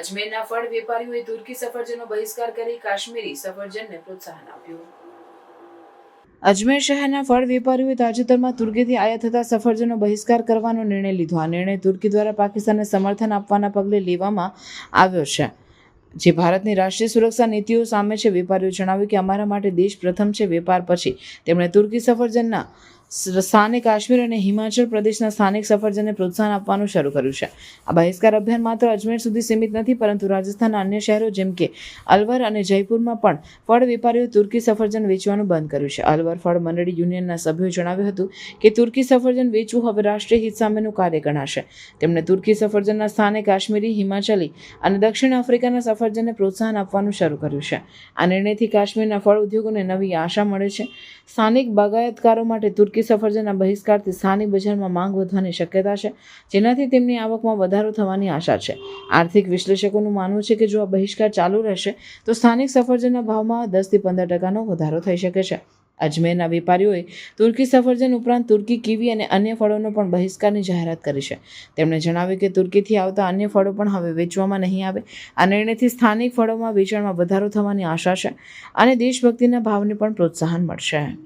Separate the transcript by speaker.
Speaker 1: અજમેરના ફળ વેપારીઓએ તુર્કી સફરજનનો બહિષ્કાર કરી કાશ્મીરી સફરજનને પ્રોત્સાહન આપ્યું. અજમેર શહેરના ફળ વેપારીઓએ તાજેતરમાં તુર્કીથી આયાત થતા સફરજનનો બહિષ્કાર કરવાનો નિર્ણય લીધો. આ નિર્ણય તુર્કી દ્વારા પાકિસ્તાનને સમર્થન આપવાના પગલે લેવામાં આવ્યો છે. જે ભારતની રાષ્ટ્રીય સુરક્ષા નીતિઓ સામે છે વેપારીઓ જણાવ્યું કે અમારા માટે દેશ પ્રથમ છે, વેપાર પછી. તેમણે તુર્કી સફરજનના સ- સ્થાનિક કાશ્મીર અને હિમાચલ પ્રદેશના સ્થાનિક સફરજનને પ્રોત્સાહન આપવાનું શરૂ કર્યું છે. આ બહિષ્કાર અભિયાન માત્ર અજમેર સુધી સીમિત નથી, પરંતુ રાજસ્થાનના અન્ય શહેરો જેમ કે અલવર અને જયપુરમાં પણ ફળ વેપારીઓ તુર્કી સફરજન વેચવાનું બંધ કર્યું છે. અલવર ફળ મંડળી યુનિયનના સભ્યોએ જણાવ્યું હતું કે તુર્કી સફરજન વેચવું હવે રાષ્ટ્રીય હિત સામેનું કાર્ય ગણાશે. તેમણે તુર્કી સફરજનના સ્થાને કાશ્મીરી, હિમાચલી અને દક્ષિણ આફ્રિકાના સફરજનને પ્રોત્સાહન આપવાનું શરૂ કર્યું છે. આ નિર્ણયથી કાશ્મીરના ફળ ઉદ્યોગોને નવી આશા મળે છે. સ્થાનિક બાગાયતકારો માટે તુર્કી સફરજનના બહિષ્કારથી સ્થાનિક બજારમાં માંગ વધવાની શક્યતા છે, જેનાથી તેમની આવકમાં વધારો થવાની આશા છે. આર્થિક વિશ્લેષકોનું માનવું છે કે જો આ બહિષ્કાર ચાલુ રહેશે, તો સ્થાનિક સફરજનના ભાવમાં દસથી પંદર ટકાનો વધારો થઈ શકે છે. અજમેરના વેપારીઓએ તુર્કી સફરજન ઉપરાંત તુર્કી કીવી અને અન્ય ફળોનો પણ બહિષ્કારની જાહેરાત કરી છે. તેમણે જણાવ્યું કે તુર્કીથી આવતા અન્ય ફળો પણ હવે વેચવામાં નહીં આવે. આ નિર્ણયથી સ્થાનિક ફળોમાં વેચાણમાં વધારો થવાની આશા છે અને દેશભક્તિના ભાવને પણ પ્રોત્સાહન મળશે.